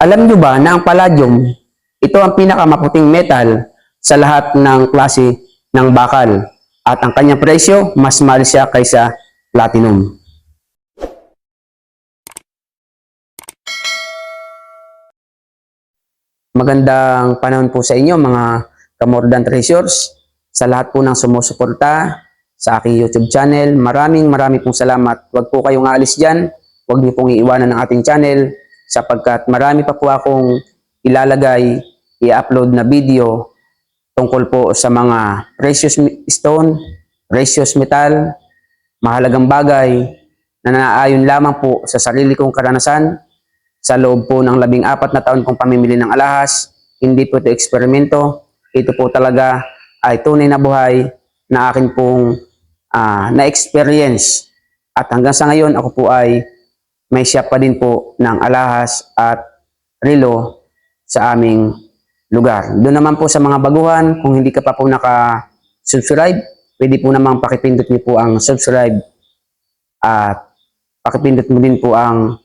Alam nyo ba na ang palladium, ito ang pinakamaputing metal sa lahat ng klase ng bakal at ang kanyang presyo mas mahal siya kaysa platinum. Magandang panahon po sa inyo mga Kamordan Treasures. Sa lahat po ng sumusuporta sa aking YouTube channel, maraming maraming pong salamat. Huwag po kayong aalis dyan. Huwag niyo pong iiwanan ng ating channel sapagkat marami pa po akong ilalagay, i-upload na video tungkol po sa mga precious stone, precious metal, mahalagang bagay na naaayon lamang po sa sarili kong karanasan sa loob po ng labing apat na taon kong pamimili ng alahas. Hindi po ito eksperimento. Ito po talaga ay tunay na buhay na akin pong ah, na-experience. At hanggang sa ngayon, ako po ay may shop pa din po ng alahas at relo sa aming lugar. Doon naman po sa mga baguhan, kung hindi ka pa po naka-subscribe, pwede po namang pakipindot niyo po ang subscribe at pakipindot mo din po ang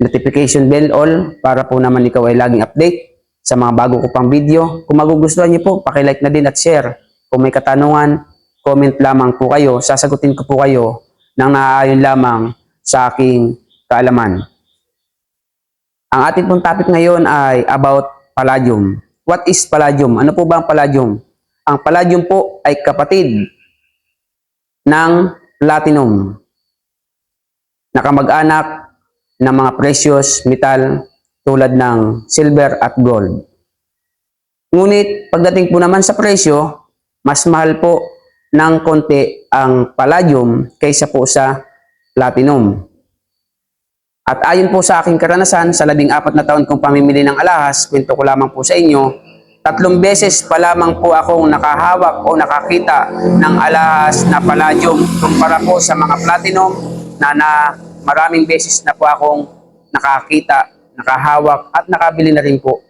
notification bell all para po naman ikaw ay laging update sa mga bago ko pang video. Kung magugustuhan niyo po, pakilike na din at share. Kung may katanungan, comment lamang po kayo. Sasagutin ko po kayo ng naaayon lamang sa aking kaalaman. Ang ating pong topic ngayon ay about palladium. What is palladium? Ano po ba ang palladium? Ang palladium po ay kapatid ng platinum. Nakamag-anak ng mga precious metal tulad ng silver at gold. Ngunit pagdating po naman sa presyo, mas mahal po ng konti ang palladium kaysa po sa platinum. At ayon po sa aking karanasan, sa labing apat na taon kong pamimili ng alahas, kwento ko lamang po sa inyo, tatlong beses pa lamang po akong nakahawak o nakakita ng alahas na palladium kumpara po sa mga platinum na, na maraming beses na po akong nakakita, nakahawak at nakabili na rin po.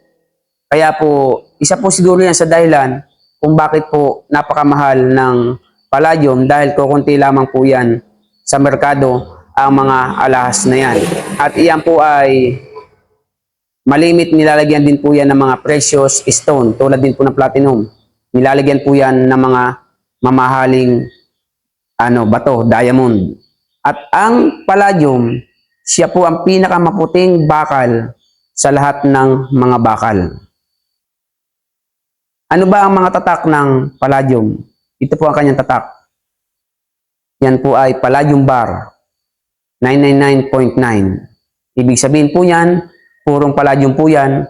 Kaya po, isa po siguro yan sa dahilan kung bakit po napakamahal ng palladium dahil kukunti lamang po yan sa merkado ang mga alahas na yan. At iyan po ay malimit nilalagyan din po yan ng mga precious stone tulad din po ng platinum. Nilalagyan po yan ng mga mamahaling ano, bato, diamond. At ang palladium, siya po ang pinakamaputing bakal sa lahat ng mga bakal. Ano ba ang mga tatak ng palladium? Ito po ang kanyang tatak. Yan po ay palladium bar. 999.9. Ibig sabihin po yan, purong palladium po yan.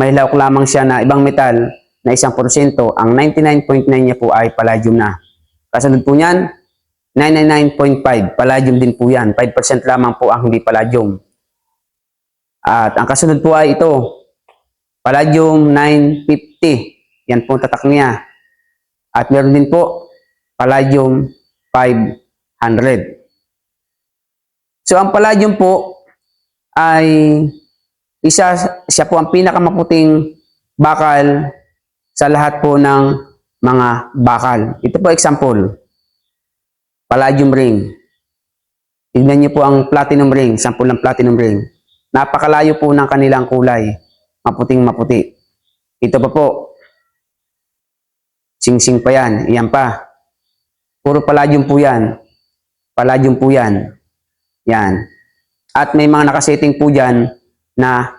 May lawak lamang siya na ibang metal na isang porsyento. Ang 99.9 niya po ay palladium na. Kasunod po niyan, 999.5. Palladium din po yan. 5% lamang po ang hindi palladium. At ang kasunod po ay ito, palladium 950. Yan po tatak niya. At meron din po, palladium 500. So ang palladium po ay isa siya po ang pinakamaputing bakal sa lahat po ng mga bakal. Ito po example. Palladium ring. Tignan niyo po ang platinum ring, sample ng platinum ring. Napakalayo po ng kanilang kulay. Maputing maputi. Ito pa po. Sing-sing pa yan. Iyan pa. Puro palladium po yan. Palladium po yan. Yan. At may mga nakasetting po dyan na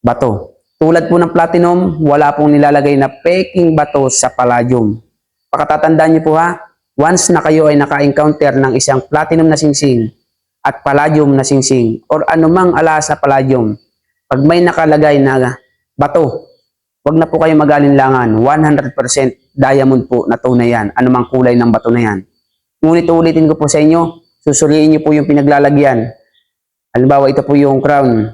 bato. Tulad po ng platinum, wala pong nilalagay na peking bato sa palladium. Pakatatandaan niyo po ha, once na kayo ay naka-encounter ng isang platinum na singsing at palladium na singsing or anumang alahas na palladium, pag may nakalagay na bato, wag na po kayo magalinlangan. 100% diamond po na tunay yan, anumang kulay ng bato na yan. Ngunit ulitin ko po sa inyo, susuriin niyo po yung pinaglalagyan. Halimbawa, ito po yung crown.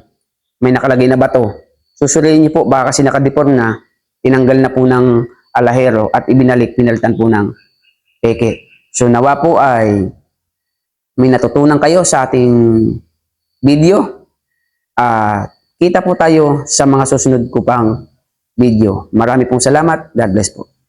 May nakalagay na bato. Susuriin niyo po, baka kasi nakadeform na, tinanggal na po ng alahero at ibinalik, pinalitan po ng peke. So nawa po ay may natutunan kayo sa ating video. Ah, kita po tayo sa mga susunod ko pang video. Marami pong salamat. God bless po.